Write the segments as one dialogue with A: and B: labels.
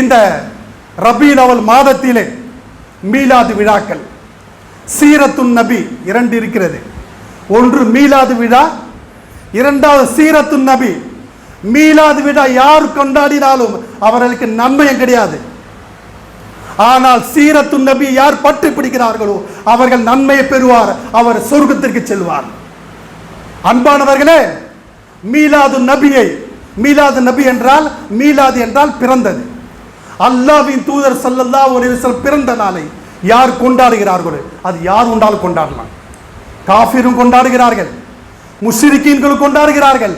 A: இந்த ரபீல் அவல் மாதத்திலே மீலாது விழாக்கள். சீரத்துன் நபி இரண்டு இருக்கிறது. ஒன்று மீலாது விழா இரண்டாவது சீரத்துன் நபி. மீலாது விழா யார் கொண்டாடினாலும் அவர்களுக்கு நன்மையும் கிடையாது. ஆனால் சீரத்து நபி யார் பற்றி பிடிக்கிறார்களோ அவர்கள் நன்மையை பெறுவார் அவர் சொர்க்கத்திற்கு செல்வார். அன்பானவர்களே மீலாது நபியை மீலாது நபி என்றால் மீலாது என்றால் பிறந்தது. அல்லாவின் தூதர் ஸல்லல்லாஹு ஒரு பிறந்த நாளை யார் கொண்டாடுகிறார்களோ அது யார் உண்டாலும் கொண்டாடலாம்? காஃபிரும் கொண்டாடுகிறார்கள் முஸ்லிக்கீன்களும் கொண்டாடுகிறார்கள்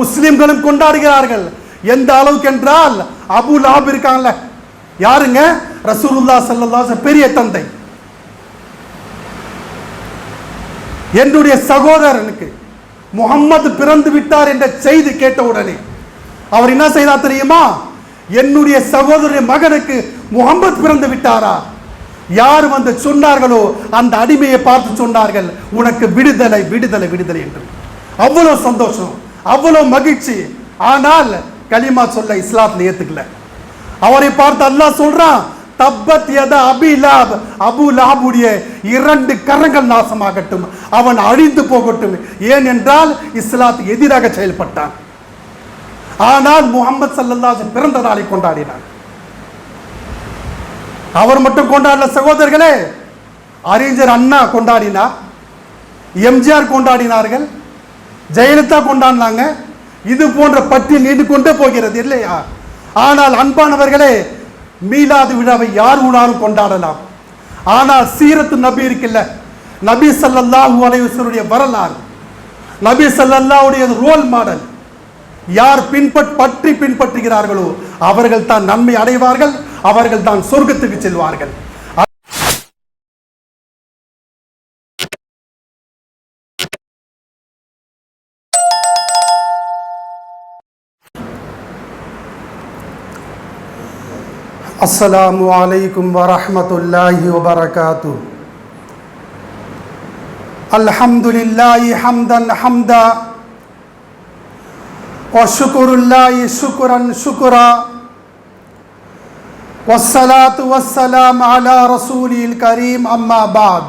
A: முஸ்லிம்களும் கொண்டாடுகிறார்கள். எந்த அளவுக்கு என்றால் அபு லாப் இருக்காங்கல்ல யாருங்க? ரசூலுல்லா ஸல்லல்லாஹு பெரிய தந்தை. என்னுடைய சகோதரனுக்கு முகம்மது பிறந்து விட்டார் என்ற செய்தி கேட்ட உடனே அவர் என்ன செய்தார் தெரியுமா? என்னுடைய சகோதரனுடைய மகனுக்கு முகம்மது பிறந்து விட்டாரா? யார் வந்து சொன்னார்களோ அந்த அடிமையை பார்த்து சொன்னார்கள் உனக்கு விடுதலை விடுதலை விடுதலை என்று. அவ்வளோ சந்தோஷம் அவ்வளோ மகிழ்ச்சி. ஆனால் கலிமா சொல்ல இஸ்லாத்தில் ஏத்துக்கல. அவரை பார்த்து அல்லாஹ் சொல்றான் தப்பத் யத அபிலாப் அபு லாபுடைய இரண்டு கரங்கள் நாசமாகட்டும் அவன் அழிந்து போகட்டும். ஏன் என்றால் இஸ்லாத்துக்கு எதிராக செயல்பட்டான். ஆனால் முகமது சல்லல்லாஹு பிறந்த நாளை கொண்டாடினார். அவர் மட்டும் கொண்டாடல சகோதரர்களே. அறிஞர் அண்ணா கொண்டாடினார் எம்ஜிஆர் கொண்டாடினார்கள் ஜெயலலிதா கொண்டாடினாங்க. இது போன்ற பட்டியல் நீண்டு கொண்டே போகிறது இல்லையா? ஆனால் அன்பானவர்களே மீலாது விழாவை யார் உணாலும் கொண்டாடலாம். ஆனால் சீரத்து நபி இருக்குல்ல நபி சல்லல்லாஹு அலைவசருடைய வரலாறு. நபி சல்லல்லாவுடைய ரோல் மாடல் யார் பின்பற் பற்றி பின்பற்றுகிறார்களோ அவர்கள் தான் நன்மை அடைவார்கள் அவர்கள் தான் சொர்க்கத்துக்கு செல்வார்கள். அஸ்லாம் வலைக்கும் வரமத்துல்லாஹி வபரகாத்து وشكر الله شكرا شكرا. والصلاة والسلام على رسوله الكريم أما بعد.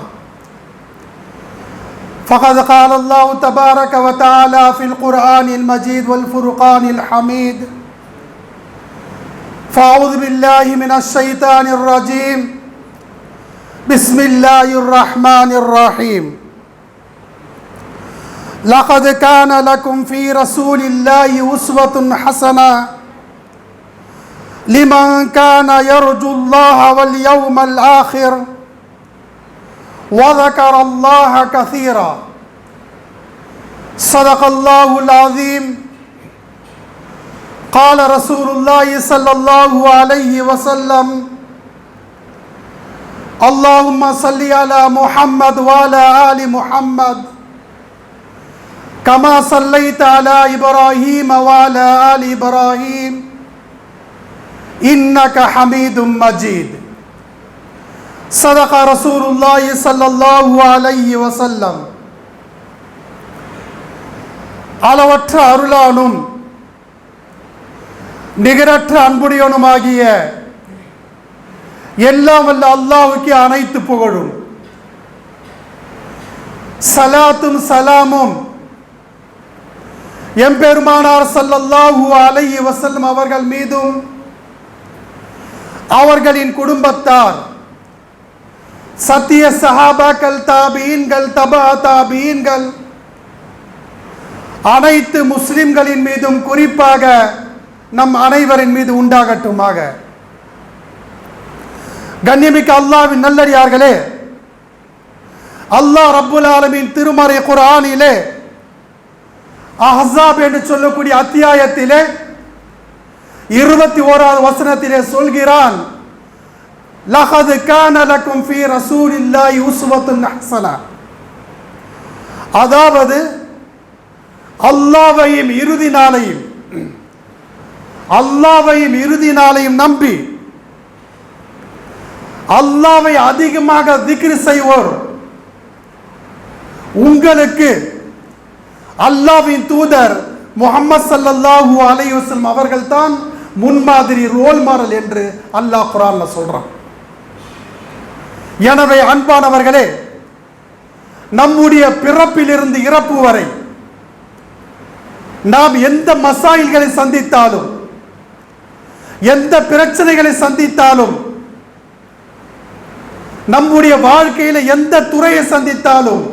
A: فقد قال الله تبارك وتعالى في القرآن المجيد والفرقان الحميد. فأعوذ بالله من الشيطان الرجيم. بسم الله الرحمن الرحيم. لقد كان لكم في رسول الله أسوة حسنة لمن كان يرجو الله واليوم الآخر وذكر الله كثيرا صدق الله العظيم قال رسول الله صلى الله عليه وسلم اللهم صل على محمد وعلى آل محمد كما صليت على إبراهيم وعلى آل إبراهيم إنك حميد مجيد صدق رسول الله صلى الله عليه وسلم அளவற்ற அருளானும் நிகரற்ற அன்புடையவனுமாகிய எல்லாம் வல்ல அல்லாஹ்வுக்கு அனைத்து புகழும் சலாத்தும் சலாமும் எம்பெருமானார் சல்லல்லாஹு அலைஹி வசல்லம் அவர்கள் மீதும் அவர்களின் குடும்பத்தார் சத்திய சஹாபாக்கள் தாபீன்கள் தபா தாபீன்கள் அனைத்து முஸ்லிம்களின் மீதும் குறிப்பாக நம் அனைவரின் மீது உண்டாகட்டுமாக. கண்ணியமிக்க அல்லாவின் நல்லடியார்களே அல்லாஹ் ரப்புல் ஆலமின் திருமறை குரானிலே அஹ்ஸாப் என்று சொல்லக்கூடிய அத்தியாயத்திலே இருபத்தி ஓராவது வசனத்திலே சொல்கிறான் லஹது கான லக்கும் ஃபீ ரசூலில்லாஹி உஸ்வத்துன் ஹஸனா அதாவது அல்லாஹ்வையும் இறுதி நாளையும் அல்லாஹ்வையும் இறுதி நாளையும் நம்பி அல்லாஹ்வை அதிகமாக திக்ரி செய்வோர் உங்களுக்கு அல்லாஹ்வின் தூதர் முகமது ஸல்லல்லாஹு அலைஹி அவர்கள் தான் முன்மாதிரி ரோல் மாடல் என்று அல்லாஹ் குரான்ல சொல்றான். எனவே அன்பானவர்களே நம்முடைய பிறப்பிலிருந்து இறப்பு வரை நாம் எந்த மசாயில்களை சந்தித்தாலும் எந்த பிரச்சனைகளை சந்தித்தாலும் நம்முடைய வாழ்க்கையில் எந்த துறையை சந்தித்தாலும்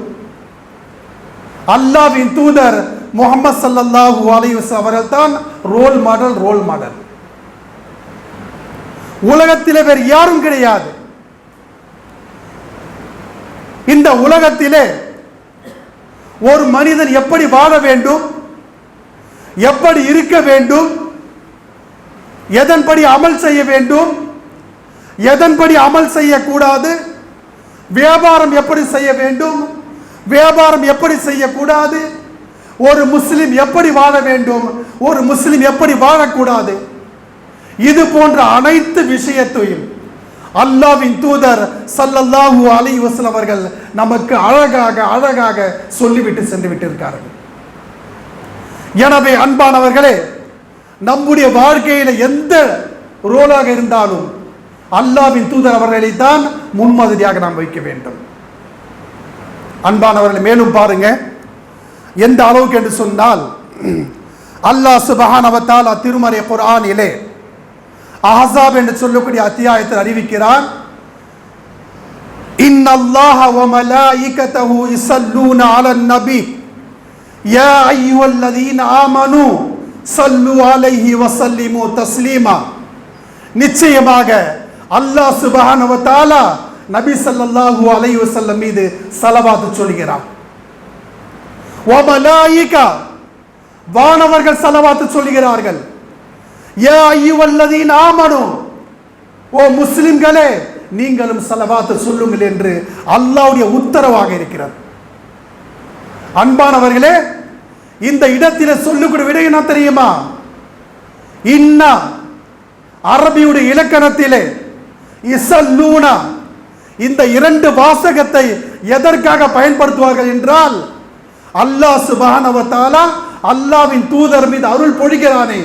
A: அல்லாவின் தூதர் முகமது சல்லாஹூ அலைஹி அவர்கள் தான் ரோல் மாடல் ரோல் மாடல். உலகத்திலே வேறு யாரும் கிடையாது. இந்த உலகத்திலே ஒரு மனிதன் எப்படி வாழ வேண்டும் எப்படி இருக்க வேண்டும் எதன்படி அமல் செய்ய வேண்டும் எதன்படி அமல் செய்யக்கூடாது வியாபாரம் எப்படி செய்ய வேண்டும் வியாபாரம் எப்படி செய்யக்கூடாது? ஒரு முஸ்லிம் எப்படி வாழ வேண்டும்? ஒரு முஸ்லிம் எப்படி வாழக்கூடாது? இது போன்ற அனைத்து விஷயத்தையும் அல்லாவின் தூதர் சல்லல்லாஹூ அலி வசல் அவர்கள் நமக்கு அழகாக அழகாக சொல்லிவிட்டு சென்று விட்டிருக்கார்கள் எனவே அன்பானவர்களே நம்முடைய வாழ்க்கையில் எந்த ரோலாக இருந்தாலும் அல்லாவின் தூதர் அவர்களை தான் முன்மாதிரியாக நாம் வைக்க வேண்டும். அன்பானவர்களை மேலும் பாருங்க எந்த அளவுக்கு என்று சொன்னால் அல்லாஹ் சுபஹானவத்தால் திருமறை குர்ஆனிலே அஹஸாப் என்று சொல்லக்கூடிய அத்தியாயத்தில் அறிவிக்கிறான் إن الله وملائكته يصلون على النبي يا أيها الذين آمنوا صلوا عليه وسلموا تسليما நிச்சயமாக அல்லாஹ் சுபஹானஹு வ தஆலா நபி சல்லாஹூ அலை வசல்லம் மீது ஸலவாத் சொல்கிறார் வானவர்கள் ஸலவாத் சொல்கிறார்கள் ஏ அய்யுவல்லதீன ஆமனு ஓ முஸ்லிம்களே நீங்களும் ஸலவாத் சொல்லுங்கள் என்று அல்லாவுடைய உத்தரவாக இருக்கிறது அன்பானவர்களே இந்த இடத்திலே சொல்லக்கூடிய விடை என்ன தெரியுமா? இன்னா அரபியுடைய இலக்கணத்திலே இசல்லூனா இந்த இரண்டு வாசகத்தை எதற்காக பயன்படுத்துவார்கள் என்றால் அல்லாஹ் சுபானவத்தாலா அல்லாவின் தூதர் மீது அருள் பொழிகிறானே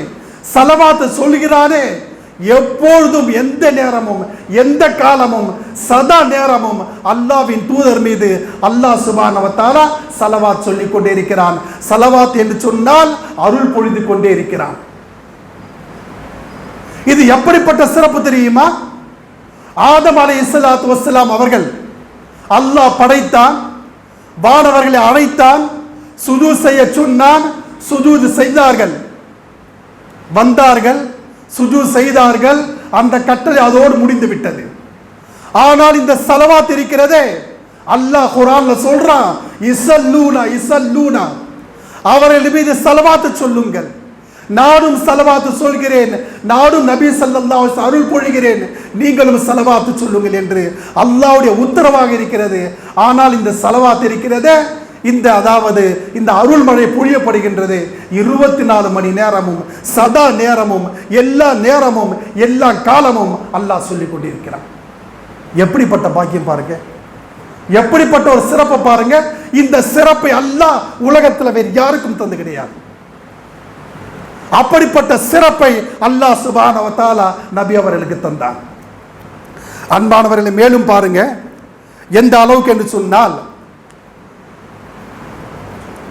A: சலவாத்து சொல்கிறானே எப்பொழுதும் எந்த நேரமும் எந்த காலமும் சதா நேரமும் அல்லாஹ்வின் தூதர் மீது அல்லாஹ் சுபானவத்தாலா சலவாத் சொல்லிக் கொண்டே இருக்கிறான். சலவாத் என்று சொன்னால் அருள் பொழிந்து கொண்டே இருக்கிறான். இது எப்படிப்பட்ட சிறப்பு தெரியுமா? ஆதம் அலை இஸ்லாத்து வசலாம் அவர்கள் அல்லாஹ் படைத்தான் வானவர்களை அழைத்தான் சுது செய்ய சொன்னான் சுஜூது செய்தார்கள். வந்தார்கள் சுஜு செய்தார்கள் அந்த கட்டளை அதோடு முடிந்து விட்டது. ஆனால் இந்த சலவாத் இருக்கிறதே அல்லாஹ் குரான்ல சொல்றான் இசல்லூனா இசல்லூனா. அவர்கள் மீது சலவாத்து சொல்லுங்கள். நானும் சலவாத்து சொல்கிறேன். நானும் நபி சல்லா அருள் பொழிகிறேன். நீங்களும் சலவாத்து சொல்லுங்கள் என்று அல்லாவுடைய உத்தரவாக இருக்கிறது. ஆனால் இந்த சலவாத்து இருக்கிறது இந்த அதாவது இந்த அருள்மழை பொழியப்படுகின்றது. இருபத்தி நாலு மணி நேரமும் சதா நேரமும் எல்லா நேரமும் எல்லா காலமும் அல்லாஹ் சொல்லிக் கொண்டிருக்கிறான். எப்படிப்பட்ட பாக்கியம் பாருங்க. எப்படிப்பட்ட ஒரு சிறப்பை பாருங்க. இந்த சிறப்பை அல்லாஹ் உலகத்தில் வேறு யாருக்கும் தந்து கிடையாது. அப்படிப்பட்ட சிறப்பை அல்லாஹ் சுபானவத்தாலா நபி அவர்களுக்கு தந்தார் அன்பானவர்களை மேலும் பாருங்க. எந்த அளவுக்கு என்று சொன்னால்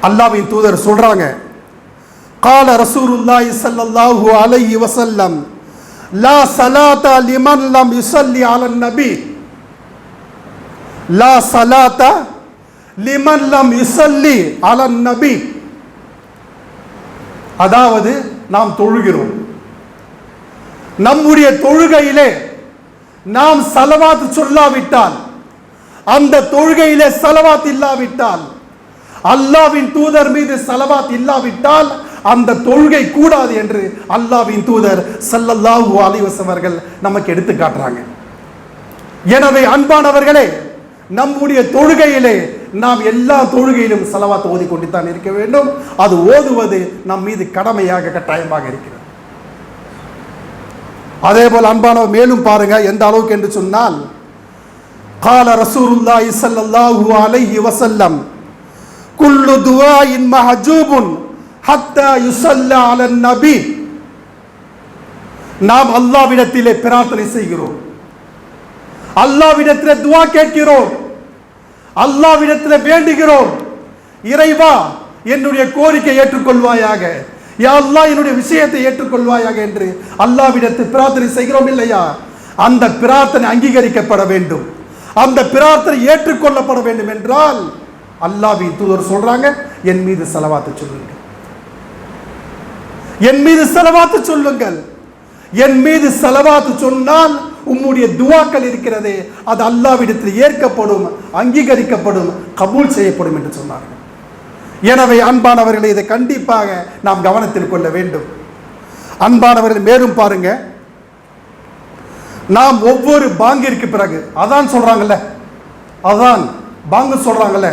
A: அல்லாவின் தூதர் சொல்றாங்க கால ரசூலுல்லாஹி ஸல்லல்லாஹு அலைஹி வஸல்லம் லா ஸலாத லிமன் லம் யுஸல்லி அலன் நபி. லா ஸலாத லிமன் லம் யுஸல்லி அலன் நபி. அதாவது நாம் தொழுகிறோம். நம்முடைய தொழுகையிலே நாம் சலவாத் சொல்லாவிட்டால் அந்த தொழுகையிலே சலவாத் இல்லாவிட்டால் அல்லாவின் தூதர் மீது சலவாத் இல்லாவிட்டால் அந்த தொழுகை கூடாது என்று அல்லாவின் தூதர் சல்லல்லாஹு அலைஹி அவர்கள் நமக்கு எடுத்து காட்டுறாங்க. எனவே அன்பானவர்களே நம்முடைய தொழுகையிலே நாம் எல்லா தொழுகையிலும் செலவாத்தை ஓதிக்கொண்டுத்தான் இருக்க வேண்டும். அது ஓதுவது நம் மீது கடமையாக கட்டாயமாக இருக்கிறது. அதே போல் அன்பானவர் மேலும் பாருங்க எந்த அளவுக்கு என்று சொன்னால் கால ரசூலுல்லாஹி ஸல்லல்லாஹு அலைஹி வஸல்லம் குல்லு இன் மஹஜூபுன் ஹத்தா யுசல்லா அலன் நபி. நாம் அல்லாவிடத்திலே பிரார்த்தனை செய்கிறோம். அல்லாவிடத்திலே துவா கேட்கிறோம். அல்லாவிடத்தில் வேண்டுகிறோம். இறைவா என்னுடைய கோரிக்கை ஏற்றுக்கொள்வாயாக. யா அல்லாஹ் என்னுடைய விஷயத்தை ஏற்றுக்கொள்வாயாக என்று அல்லாவிடத்து பிரார்த்தனை செய்கிறோம் இல்லையா? அந்த பிரார்த்தனை அங்கீகரிக்கப்பட வேண்டும். அந்த பிரார்த்தனை ஏற்றுக்கொள்ளப்பட வேண்டும் என்றால் அல்லாவி தூதர் சொல்றாங்க என் மீது செலவாத்து சொல்லுங்கள். என் மீது செலவாத்து சொல்லுங்கள். என் மீது செலவாத்து சொன்னால் உம்முடைய துவாக்கள் இருக்கிறதே அது அல்லாவிடத்தில் ஏற்கப்படும் அங்கீகரிக்கப்படும் கபூல் செய்யப்படும் என்று சொன்னார்கள். எனவே அன்பானவர்களை இதை கண்டிப்பாக நாம் கவனத்தில் கொள்ள வேண்டும். அன்பானவர்கள் மேலும் பாருங்க. நாம் ஒவ்வொரு பாங்கிற்கு பிறகு அதான் சொல்றாங்கல்ல அதான் பாங்கு சொல்றாங்கல்ல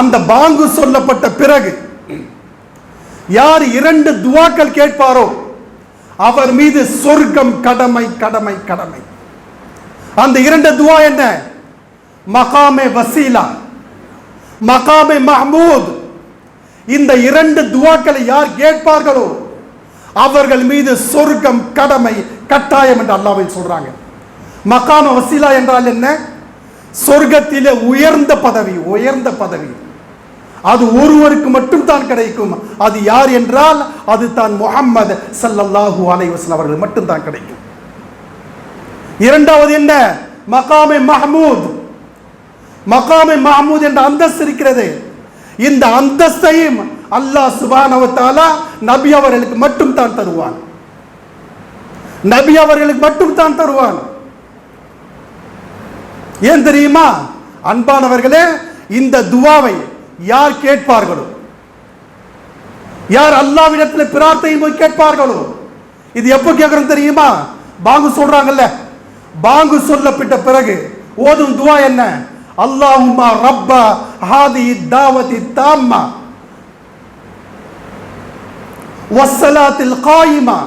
A: அந்த பாங்கு சொல்லப்பட்ட பிறகு யார் இரண்டு துவாக்கள் கேட்பாரோ அவர் மீது சொர்க்கம் கடமை கடமை கடமை. அந்த இரண்டு துவா என்ன? மகாமே வசீலா மகாமே மஹமூத். இந்த இரண்டு துவாக்களை யார் கேட்பார்களோ அவர்கள் மீது சொர்க்கம் கடமை கட்டாயம் என்று அல்லாவை சொல்றாங்க. மகாம வசீலா என்றால் என்ன? சொர்க்கத்திலே உயர்ந்த பதவி உயர்ந்த பதவி. அது ஒருவருக்கு மட்டும் தான் கிடைக்கும். அது யார் என்றால் அது தான் முகம்மது சல்லல்லாஹு அலைஹி அவர்கள் மட்டும் தான் கிடைக்கும். இரண்டாவது என்ன? மகாமே மஹமூத். மகாமே மஹமூத் என்ற அந்தஸ்து இருக்கிறது. இந்த அந்தஸ்தையும் அல்லாஹ் சுபானவத்தாலா நபி அவர்களுக்கு மட்டும் தான் தருவான். நபி அவர்களுக்கு மட்டும் தான் தருவான். ஏன் தெரியுமா? அன்பானவர்களே இந்த துவாவை யார் கேட்பார்களோ யார் அல்லாவிடத்தில் பிரார்த்தனை போய் கேட்பார்களோ இது எப்போ கேட்கறோம் தெரியுமா பாங்கு சொல்றாங்கல்ல பாங்கு சொல்லப்பட்ட பிறகு ஓதும் துவா என்ன அல்லாஹுமா ரப்ப ஹாதி தாவதி தாம்மா والصلاة القائمة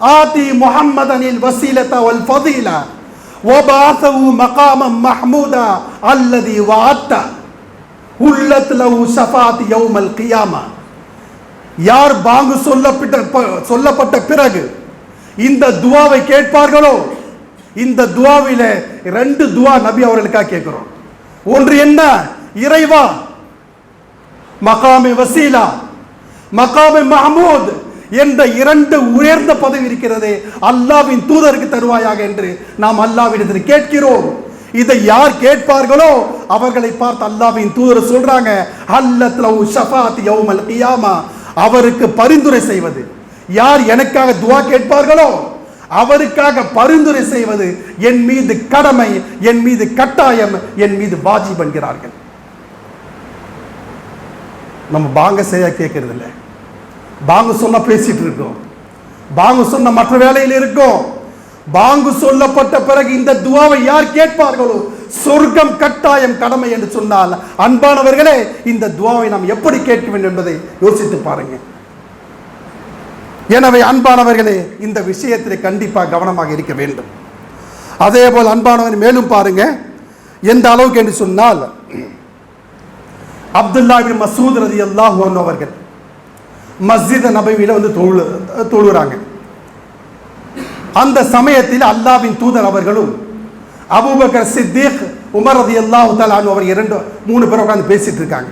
A: آتي محمدا الوسيلة والفضيلة وبعثه مقاما محمودا الذي وعدته உள்ளத் லஹு ஷஃபாத் யௌமல் கியாமா. யார் பாங்கு சொல்லப்பட்ட ப- சொல்லப்பட்ட பிறகு இந்த துவாவை கேட்பார்களோ? இந்த துவாவில ரெண்டு துவா நபி அவர்களுக்காக கேட்கிறோம். ஒன்று என்ன? இறைவா மகாமே வசீலா மகாமே மஹமூத் என்ற இரண்டு உயர்ந்த பதவி இருக்கிறதே அல்லாவின் தூதருக்கு தருவாயாக என்று நாம் அல்லாவிடத்தில் கேட்கிறோம். இதை யார் கேட்பார்களோ அவர்களை பார்த்து அல்லாவின் தூதர் சொல்றாங்க அல்லத் ஷஃபாத் யௌமல் கியாமா. அவருக்கு பரிந்துரை செய்வது. யார் எனக்காக துவா கேட்பார்களோ அவருக்காக பரிந்துரை செய்வது என் மீது கடமை என் மீது கட்டாயம் என் மீது வாஜிப் என்கிறார்கள். நம்ம பாங்க செய்ய கேட்கறது இல்லை பாங்க சொன்ன பேசிட்டு இருக்கோம். பாங்கு சொன்ன மற்ற வேலையில் இருக்கோம். பாங்கு சொல்லப்பட்ட பிறகு இந்த துவாவை யார் கேட்பார்களோ? சொர்க்கம் கட்டாயம் கடமை என்று சொன்னால் அன்பானவர்களே இந்த துவாவை நாம் எப்படி கேட்க வேண்டும் என்பதை யோசித்து பாருங்க. எனவே அன்பானவர்களே இந்த விஷயத்தில் கண்டிப்பாக கவனமாக இருக்க வேண்டும். அதே போல் அன்பானவர் மேலும் பாருங்க எந்த அளவுக்கு என்று சொன்னால் அப்துல்லா மசூத் ரதி அல்லாஹ் அவர்கள் மஸ்ஜித் நபவியில வந்து தொழு தொழுகிறாங்க அந்த சமயத்தில் அல்லாவின் தூதர் அவர்களும் அபூபக்கர் சித்திக் உமர் ரதி அல்லாஹு தாலான் அவர் இரண்டு மூணு பேர் உட்காந்து பேசிட்டு இருக்காங்க.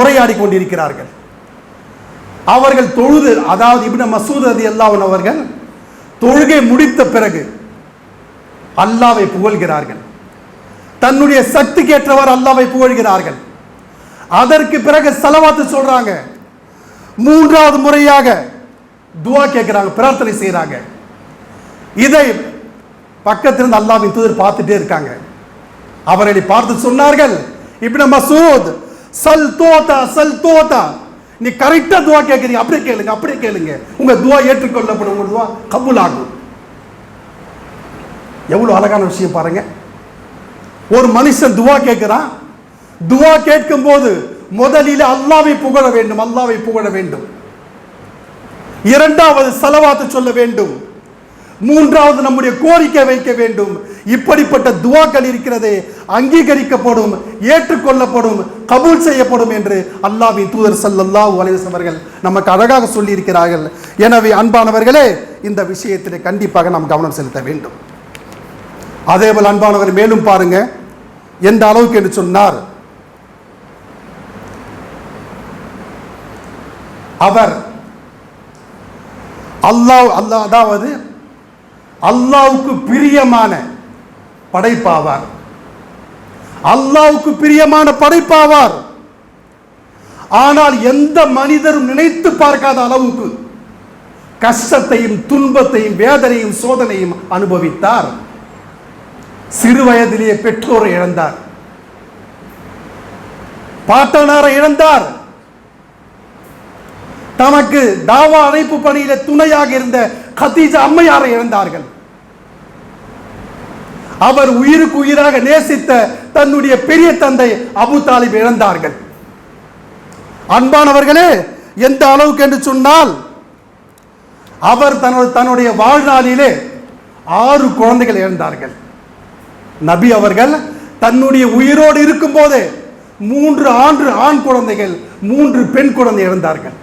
A: உரையாடி கொண்டிருக்கிறார்கள். அவர்கள் தொழுது அதாவது இப்ன மசூத் ரதி அல்லாஹன் அவர்கள் தொழுகை முடித்த பிறகு அல்லாவை புகழ்கிறார்கள். தன்னுடைய சக்திக்கு ஏற்றவாறு அல்லாவை புகழ்கிறார்கள். அதற்கு பிறகு செலவாத்து சொல்றாங்க. மூன்றாவது முறையாக துவா கேட்கிறாங்க பிரார்த்தனை செய்கிறாங்க இதை பக்கத்திலிருந்து அல்லாவின் தூதர் பார்த்துட்டே இருக்காங்க. அவர்களை பார்த்து சொன்னார்கள். இப்னு மசூத் சல் தோதா சல் தோதா. நீ கரெக்டாக துவா கேட்குறீங்க அப்படியே கேளுங்க அப்படியே கேளுங்க. உங்க துவா ஏற்றுக்கொள்ளப்படும் உங்கள் துவா கபுல் ஆகும் எவ்வளவு அழகான விஷயம் பாருங்க. ஒரு மனுஷன் துவா கேட்குறான். துவா கேட்கும் போது முதலில் அல்லாவை புகழ வேண்டும் அல்லாவை புகழ வேண்டும். இரண்டாவது செலவாத்து சொல்ல வேண்டும். மூன்றாவது நம்முடைய கோரிக்கை வைக்க வேண்டும். இப்படிப்பட்ட துவாக்கள் இருக்கிறதே அங்கீகரிக்கப்படும் ஏற்றுக்கொள்ளப்படும் கபூல் செய்யப்படும் என்று அல்லாவின் தூதர் சல்லல்லா அலைஹி அவர்கள் நமக்கு அழகாக சொல்லி இருக்கிறார்கள் எனவே அன்பானவர்களே இந்த விஷயத்தில் கண்டிப்பாக நாம் கவனம் செலுத்த வேண்டும். அதேபோல் அன்பானவர் மேலும் பாருங்க. எந்த அளவுக்கு என்று சொன்னார். அவர் அல்லாஹ் அல்லாஹ் அதாவது அல்லாவுக்கு பிரியமான படைப்பாவார். அல்லாவுக்கு பிரியமான படைப்பாவார். ஆனால் எந்த மனிதரும் நினைத்து பார்க்காத அளவுக்கு கஷ்டத்தையும் துன்பத்தையும் வேதனையும் சோதனையும் அனுபவித்தார். சிறு வயதிலேயே பெற்றோரை இழந்தார். பாட்டனாரை இழந்தார். தனக்கு தாவா அழைப்பு பணியில துணையாக இருந்த கதீஜா அம்மையாரை இழந்தார்கள். அவர் உயிருக்கு உயிராக நேசித்த தன்னுடைய பெரிய தந்தை அபு தாலிப் இழந்தார்கள். அன்பானவர்களே எந்த அளவுக்கு என்று சொன்னால் அவர் தனது தன்னுடைய வாழ்நாளிலே ஆறு குழந்தைகள் இழந்தார்கள். நபி அவர்கள் தன்னுடைய உயிரோடு இருக்கும்போது மூன்று ஆண்டு ஆண் குழந்தைகள் மூன்று பெண் குழந்தை இழந்தார்கள்.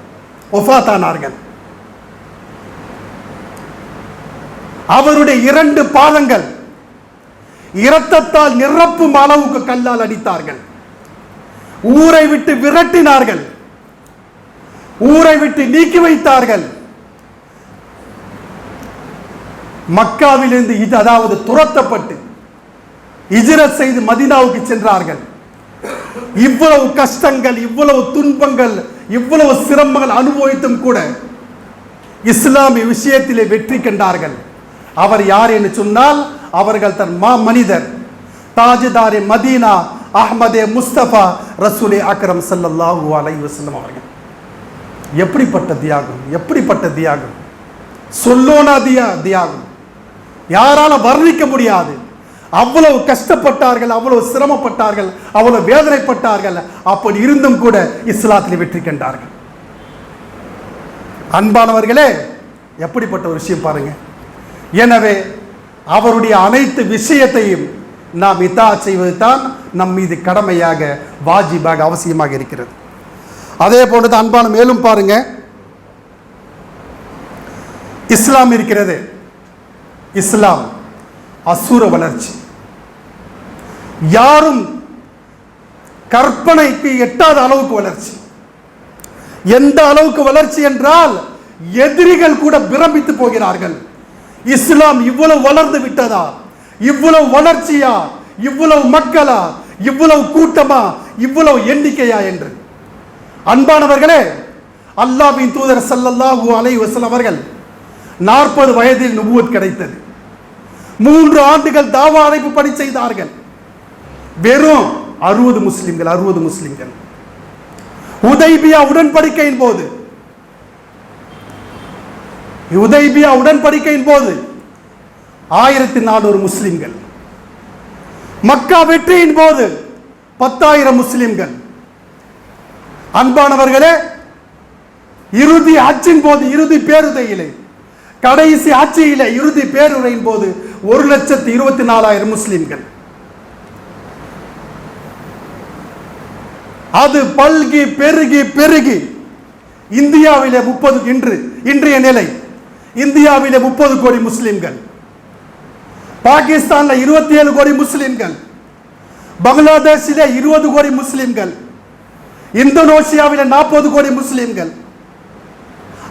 A: ஒஃபாத்தானார்கள் அவருடைய இரண்டு பாதங்கள் இரத்தத்தால் நிரப்பும் அளவுக்கு கல்லால் அடித்தார்கள். ஊரை விட்டு விரட்டினார்கள். ஊரை விட்டு நீக்கி வைத்தார்கள். மக்காவிலிருந்து இது அதாவது துரத்தப்பட்டு இஜரத் செய்து மதீனாவுக்கு சென்றார்கள். இவ்வளவு கஷ்டங்கள் இவ்வளவு துன்பங்கள் இவ்வளவு சிரமங்கள் அனுபவித்தும் கூட இஸ்லாமிய விஷயத்திலே வெற்றி கண்டார்கள். அவர் யார் என்று சொன்னால் அவர்கள் தன் மா மனிதர். தாஜுதாரே மதீனா அஹ்மதே முஸ்தபா ரசூலே அக்ரம் ஸல்லல்லாஹு அலை வசல்லம் அவர்கள். எப்படிப்பட்ட தியாகம் எப்படிப்பட்ட தியாகம்? சொல்லோனா தியா தியாகம். யாரால வர்ணிக்க முடியாது. அவ்வளவு கஷ்டப்பட்டார்கள் அவ்வளவு சிரமப்பட்டார்கள் அவ்வளவு வேதனைப்பட்டார்கள் அப்படி இருந்தும் கூட இஸ்லாத்தில் வெற்றி கண்டார்கள். அன்பானவர்களே எப்படிப்பட்ட ஒரு விஷயம் பாருங்க. எனவே அவருடைய அனைத்து விஷயத்தையும் நாம் இதா செய்வது தான் நம் மீது கடமையாக வாஜிபாக அவசியமாக இருக்கிறது. அதே போன்று அன்பான மேலும் பாருங்க. இஸ்லாம் இருக்கிறது. இஸ்லாம் அசுர வளர்ச்சி. யாரும் கற்பனைக்கு எட்டாத அளவுக்கு வளர்ச்சி. எந்த அளவுக்கு வளர்ச்சி என்றால் எதிரிகள் கூட பிரமித்து போகிறார்கள். இஸ்லாம் இவ்வளவு வளர்ந்து விட்டதா? இவ்வளவு வளர்ச்சியா? இவ்வளவு மக்களா? இவ்வளவு கூட்டமா? இவ்வளவு எண்ணிக்கையா என்று? அன்பானவர்களே அல்லாஹ்வின் தூதர் சல்லல்லாஹூ அலை வசல் அவர்கள் நாற்பது வயதில் நுபுவத் கிடைத்தது. மூன்று ஆண்டுகள் தாவா அழைப்பு பணி செய்தார்கள். வெறும் அறுபது முஸ்லிம்கள் அறுபது முஸ்லிம்கள். உதைபியா உடன்படிக்கையின் போது யுதைபியா உடன்படிக்கையின் போது ஆயிரத்தி நானூறு முஸ்லிம்கள். மக்கா வெற்றியின் போது பத்தாயிரம் முஸ்லிம்கள். அன்பானவர்களே இறுதி ஆட்சியின் போது இறுதி பேருதையிலே கடைசி ஆட்சியிலே இறுதி பேருரையின் போது ஒரு லட்சத்து இருபத்தி நாலாயிரம் முஸ்லிம்கள். அது பல்கி பெருகி பெருகி இந்தியாவிலே முப்பது இன்று இன்றைய நிலை. இந்தியாவிலே முப்பது கோடி முஸ்லிம்கள். பாகிஸ்தானில் இருபத்தி ஏழு கோடி முஸ்லிம்கள். பங்களாதேஷிலே இருபது கோடி முஸ்லிம்கள். இந்தோனேஷியாவில் நாற்பது கோடி முஸ்லிம்கள்.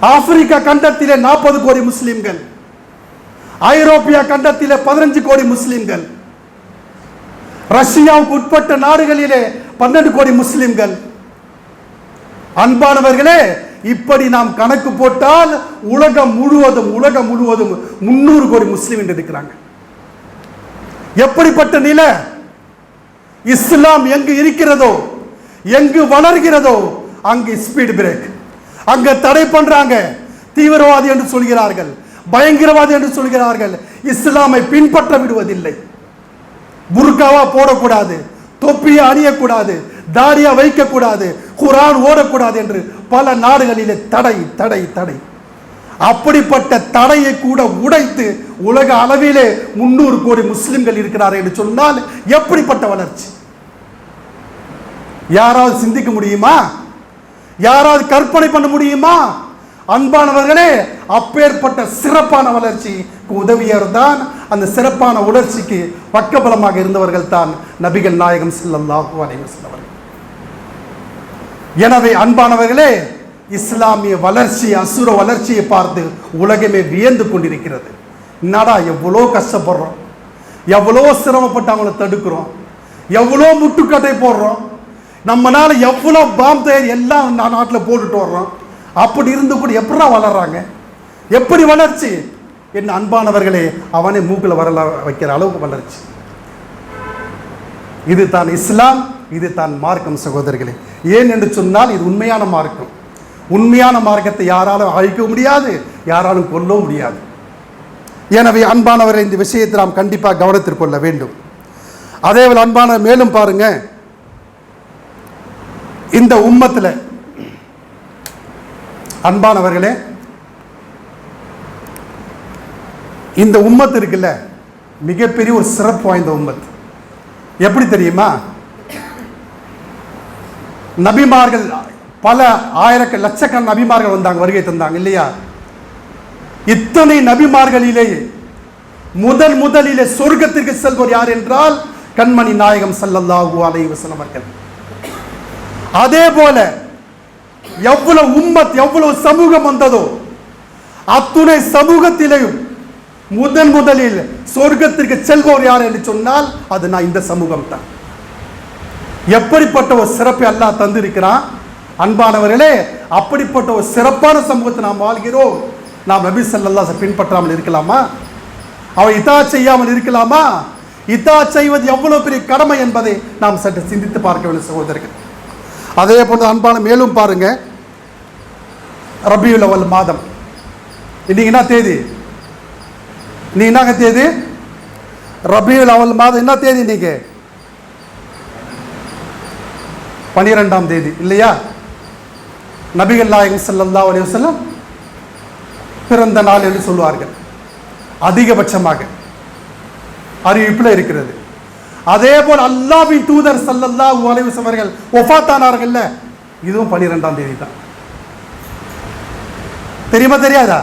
A: ஆப்பிரிக்கா கண்டத்திலே நாற்பது கோடி முஸ்லிம்கள். ஐரோப்பிய கண்டத்திலே பதினஞ்சு கோடி முஸ்லிம்கள். ரஷ்யாவுக்கு உட்பட்ட நாடுகளிலே பன்னெண்டு கோடி முஸ்லிம்கள். அன்பானவர்களே இப்படி நாம் கணக்கு போட்டால் உலகம் முழுவதும் உலகம் முழுவதும் முன்னூறு கோடி முஸ்லீம் என்று இருக்கிறாங்க. எப்படிப்பட்ட நிலை? இஸ்லாம் எங்கு இருக்கிறதோ எங்கு வளர்கிறதோ அங்கு ஸ்பீட் பிரேக் அங்க தடை பண்றாங்க. தீவிரவாதி என்று சொல்கிறார்கள் பயங்கரவாதி என்று சொல்கிறார்கள். இஸ்லாமை பின்பற்ற விடுவதில்லை. புர்காவா போடக்கூடாது தொப்பியை அணியக்கூடாது தாடியா வைக்கக்கூடாது குரான் ஓடக்கூடாது என்று பல நாடுகளிலே தடை தடை தடை. அப்படிப்பட்ட தடையை கூட உடைத்து உலக அளவிலே முன்னூறு கோடி முஸ்லிம்கள் இருக்கிறார்கள் என்று சொன்னால் எப்படிப்பட்ட வளர்ச்சி? யாராவது சிந்திக்க முடியுமா? யாராவது கற்பனை பண்ண முடியுமா? அன்பானவர்களே அப்பேற்பட்ட சிறப்பான வளர்ச்சிக்கு உதவியவர் தான் அந்த சிறப்பான உணர்ச்சிக்கு பக்கபலமாக இருந்தவர்கள் தான் நபிகள் நாயகம் செல்லல்லாஹு அலைஹி அவர்கள். எனவே அன்பானவர்களே இஸ்லாமிய வளர்ச்சி அசுர வளர்ச்சியை பார்த்து உலகமே வியந்து கொண்டிருக்கிறது. என்னடா எவ்வளோ கஷ்டப்படுறோம்? எவ்வளோ சிரமப்பட்டு அவங்கள தடுக்கிறோம்? எவ்வளோ முட்டுக்கட்டை போடுறோம்? நம்மளால் எவ்வளோ பாம் தயார் எல்லாம் நாட்டில் போட்டுட்டு வர்றோம்? அப்படி இருந்து கூட எப்படா வளர்றாங்க? எப்படி வளர்ச்சி? என் அன்பானவர்களே அவனே மூக்கில் வரல வைக்கிற அளவுக்கு வளர்ச்சி. இது தான் இஸ்லாம் இது தான் மார்க்கம் சகோதரர்களே. ஏன் என்று சொன்னால் இது உண்மையான மார்க்கம். உண்மையான மார்க்கத்தை யாராலும் அழிக்க முடியாது யாராலும் கொல்லவும் முடியாது. எனவே அன்பானவரை இந்த விஷயத்தை நாம் கண்டிப்பாக கவனத்தில் கொள்ள வேண்டும். அதேபோல் அன்பான மேலும் பாருங்க. இந்த உம்மத்தில் அன்பானவர்களே இந்த உம்மத்து இருக்குல்ல மிகப்பெரிய ஒரு சிறப்பு வாய்ந்த உம்மத்து எப்படி தெரியுமா? நபிமார்கள் பல ஆயிரக்க லட்சக்கண நபிமார்கள் வந்தாங்க வருகை தந்தாங்க இல்லையா? இத்தனை நபிமார்களிலேயே முதல் முதலிலே சொர்க்கத்திற்கு செல்வர் யார் என்றால் கண்மணி நாயகம் ஸல்லல்லாஹு அலைஹி வஸல்லம் அவர்கள். அதே போல எவ்வளவு உம்மத் எவ்வளவு சமூகம் வந்ததோ அத்துணை சமூகத்திலேயும் முதன் முதலில் சொர்க்கத்திற்கு செல்வோர் யார் என்று சொன்னால் அது நான் இந்த சமூகம் தான் எப்படிப்பட்ட ஒரு சிறப்பை அல்லாஹ் தந்திருக்கிறான்? அன்பானவர்களே அப்படிப்பட்ட ஒரு சிறப்பான சமூகத்தை நாம் வாழ்கிறோம். நாம் நபி சல்லா பின்பற்றாமல் இருக்கலாமா? அவர் இதா செய்யாமல் இருக்கலாமா? இதா செய்வது எவ்வளவு பெரிய கடமை என்பதை நாம் சற்று சிந்தித்து பார்க்க வேண்டிய சகோதரர்கள். அதே போன்று அன்பான மேலும் பாருங்க ரபியுல் அவல் மாதம். இன்னைக்கு என்ன தேதி? நீ என்னங்க தேதி? ரபியுல் அவல் மாதம் என்ன தேதி இன்னைக்கு? பனிரெண்டாம் தேதி இல்லையா? நபிகள் நாயகம் ஸல்லல்லாஹு அலைஹி வஸல்லம் பிறந்த நாள் என்று சொல்வார்கள் அதிகபட்சமாக அறிவிப்பில் இருக்கிறது. அதே போல் அல்லாவின் தூதர் ஸல்லல்லாஹு அலைஹி வஸல்லம் அவர்கள் ஒஃபாத்தானார்கள்ல இதுவும் பன்னிரெண்டாம் தேதி தான். தெரியுமா தெரியாதா?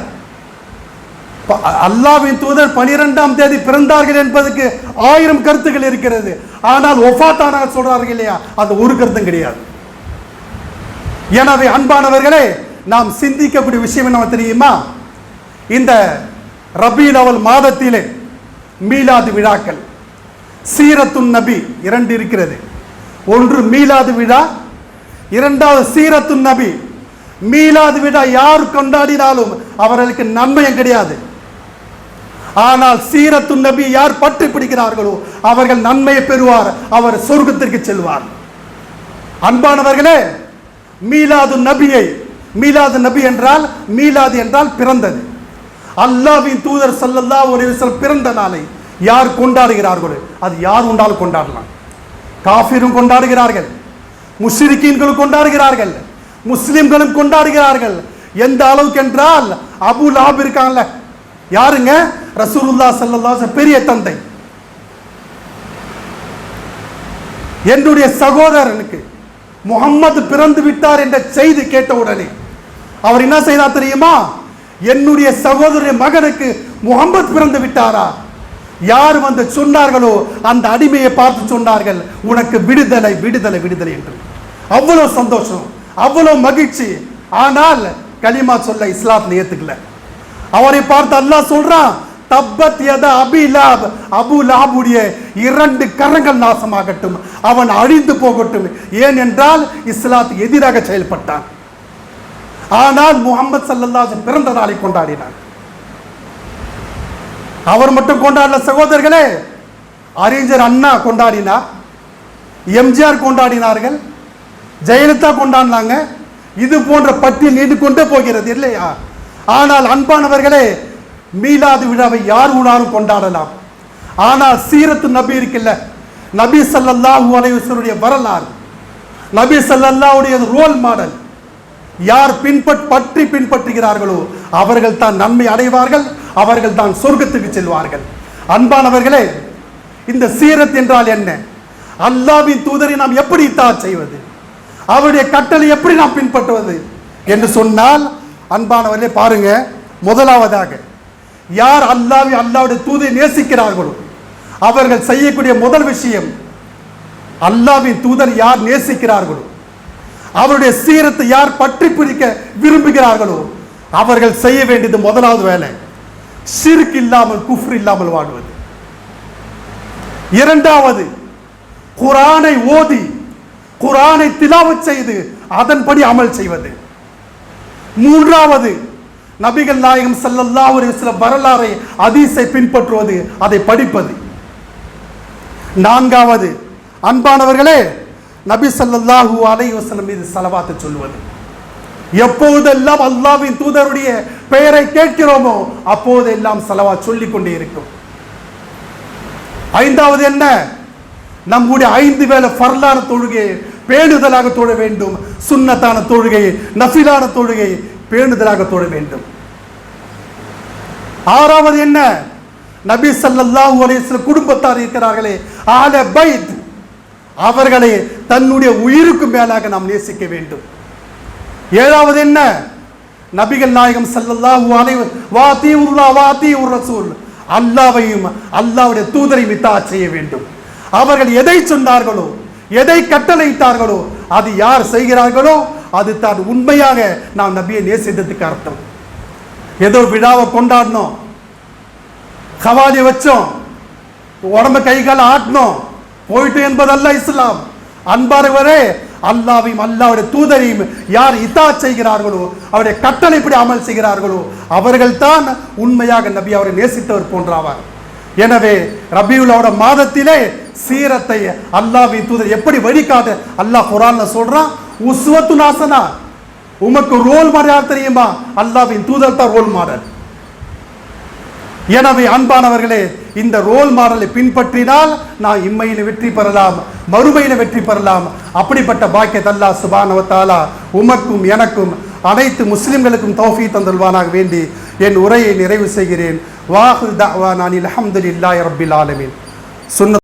A: அல்லாவின் தூதர் பனிரெண்டாம் தேதி பிறந்தார்கள் என்பதற்கு ஆயிரம் கருத்துக்கள் இருக்கிறது. ஆனால் ஒஃபாத்தானாக சொல்றார்கள் இல்லையா? அது ஒரு கருத்தும் கிடையாது. எனவே அன்பானவர்களே நாம் சிந்திக்கக்கூடிய விஷயம் என்ன தெரியுமா? இந்த ரபீல் அவல் மாதத்திலே மீலாது விழாக்கள் சீரத்துன் நபி இரண்டு இருக்கிறது. ஒன்று மீலாது விழா இரண்டாவது சீரத்துன் நபி. மீலாது விழா யார் கொண்டாடினாலும் அவர்களுக்கு நன்மையும் கிடையாது. ஆனால் சீரத்து நபி யார் பற்றி பிடிக்கிறார்களோ அவர்கள் நன்மையை பெறுவார் அவர் சொர்க்கத்திற்கு செல்வார். அன்பானவர்களே மீலாது நபியை மீலாது நபி என்றால் மீலாது என்றால் பிறந்தது. அல்லாவின் தூதர் சல்லல்லா ஒரு வஸல்லம் பிறந்த நாளை யார் கொண்டாடுகிறார்களோ அது யார் உண்டாலும் கொண்டாடலாம்? காஃபிரும் கொண்டாடுகிறார்கள் முஸ்லிக்கீன்களும் கொண்டாடுகிறார்கள் முஸ்லிம்களும் கொண்டாடுகிறார்கள். எந்த அளவுக்கு என்றால் அபு லாப் இருக்காங்கல்ல யாருங்க? ரசூலுல்லா சல்லா பெரிய தந்தை. என்னுடைய சகோதரனுக்கு முகம்மது பிறந்து விட்டார் என்ற செய்தி கேட்ட உடனே அவர் என்ன செய்தார் தெரியுமா? என்னுடைய சகோதரிய மகனுக்கு முகம்மது பிறந்து விட்டாரா? யார் வந்து சொன்னார்களோ அந்த அடிமையை பார்த்து சொன்னார்கள் உனக்கு விடுதலை விடுதலை விடுதலை என்று. அவ்வளவு சந்தோஷம் அவ்வளவு மகிழ்ச்சி. ஆனால் களிமா சொல்ல இஸ்லாத்தில் ஏத்துக்கல. அவரை பார்த்து அல்லாஹ் சொல்றான் தப்பத் யத அபிலாப்? அபு லாபுடைய இரண்டு கரங்கள் நாசமாகட்டும் அவன் அழிந்து போகட்டும். ஏனென்றால் இஸ்லாத்துக்கு எதிராக செயல்பட்டான். ஆனால் முகமது சல்லல்லாஹு பிறந்த நாளை கொண்டாடினார் அவர் மட்டும் கொண்டாடல சகோதரர்களே. அறிஞர் அண்ணா கொண்டாடினார். எம்ஜிஆர் கொண்டாடினார்கள். ஜெயலலிதா கொண்டாடினாங்க. இது போன்ற பட்டியல் நீண்டு கொண்டே போகிறது இல்லையா? ஆனால் அன்பானவர்களே மீலாது விழாவை யார் உணாலும் கொண்டாடலாம். ஆனால் சீரத்து நபி இருக்குல்ல நபி ஸல்லல்லாஹு அலைவசருடைய வரலாறு நபி ஸல்லல்லாஹுடைய ரோல் மாடல் யார் பின்பற் பற்றி பின்பற்றுகிறார்களோ அவர்கள் தான் நன்மை அடைவார்கள் அவர்கள் தான் சொர்க்கத்துக்கு செல்வார்கள். அன்பானவர்களே இந்த சீரத் என்றால் என்ன? அல்லாவின் தூதரை நாம் எப்படி இத்தாத் செய்வது? அவருடைய கட்டளை எப்படி நாம் பின்பற்றுவது? என்று சொன்னால் அன்பானவர்களே பாருங்க முதலாவதாக யார் அல்லாவை அல்லாவுடைய தூதை நேசிக்கிறார்களோ அவர்கள் செய்யக்கூடிய முதல் விஷயம் அல்லாவின் தூதர் யார் நேசிக்கிறார்களோ அவருடைய சீரத்தை யார் பற்றி பிடிக்க விரும்புகிறார்களோ அவர்கள் செய்ய வேண்டியது முதலாவது வேலை சிறுக்கு இல்லாமல் குஃப்ர் இல்லாமல் வாழ்வது. இரண்டாவது குரானை ஓதி குரானை திலாவச் செய்து அதன்படி அமல் செய்வது. மூன்றாவது நபிகள் நாயகம் செல்லல்லா ஒரு சில வரலாறை அதிசை பின்பற்றுவது அதை படிப்பது. நான்காவது அன்பானவர்களே நபி ஸல்லல்லாஹு அலை வஸல்லம் மீது ஸலவாத்து சொல்வது. எப்போதெல்லாம் அல்லாஹ்வின் தூதருடைய பெயரை கேட்கிறோமோ அப்போதெல்லாம் செலவா சொல்லிக் கொண்டே இருக்கும். ஐந்தாவது என்ன? நம்முடைய ஐந்து வேளை பரலான தொழுகை பேணுதலாக தொழ வேண்டும் சுண்ணத்தான தொழுகை நஃபிலான தொழுகை பேணுதலாக தொழ வேண்டும். ஆறாவது என்ன? நபி ஸல்லல்லாஹு அலேஸ்ல குடும்பத்தார் இருக்கிறார்களே ஆல பைத். அவர்களை தன்னுடைய உயிருக்கு மேலாக நாம் நேசிக்க வேண்டும். ஏழாவது என்ன? நபிகள் நாயகம் ஸல்லல்லாஹு வாத்தி உருளா வாத்தி வாத்தீஉர் ரசூல். அல்லாஹ்வையும் அல்லாஹ்வுடைய தூதரையும் இத்தாஅத் செய்ய வேண்டும். அவர்கள் எதை சொன்னார்களோ எதை கட்டளையிட்டார்களோ அது யார் செய்கிறார்களோ அது தான் உண்மையாக நாம் நபியை நேசித்ததுக்கு அர்த்தம். ஏதோ விழாவை கொண்டாடினோம் கவாலி வச்சோம். உடம்ப கை கால ஆட்டினோம். போயிட்டு என்பதல்ல இஸ்லாம். அன்பார்வரே அல்லாவையும் அல்லாவுடைய தூதரையும் யார் இதா செய்கிறார்களோ அவருடைய கட்டளைப்படி அமல் செய்கிறார்களோ அவர்கள்தான் உண்மையாக நபி அவரை நேசித்தவர் போன்றாவார். எனவே ரபியுல்லாவோட மாதத்திலே சீரத்தை அல்லாவின் தூதர் எப்படி வழிகாட்டு அல்லாஹ் குரான்ல சொல்றான் உஸ்வத்து நாசனா. உமக்கு ரோல் மாடல் தெரியுமா? அல்லாவின் தூதர் தான் ரோல் மாடல் எனவே அன்பானவர்களே இந்த ரோல் மாடலை பின்பற்றினால் நான் இம்மையில் வெற்றி பெறலாம் மறுமையில் வெற்றி பெறலாம். அப்படிப்பட்ட பாக்கியத் அல்லா சுபானவத்தாலா உமக்கும் எனக்கும் அனைத்து முஸ்லிம்களுக்கும் தௌஃபி தந்தல்வானாக வேண்டி என் உரையை நிறைவு செய்கிறேன். வாஹு தஅவானா அனில் அல்ஹம்துலில்லாஹி ரப்பில் ஆலமீன். சுன்ன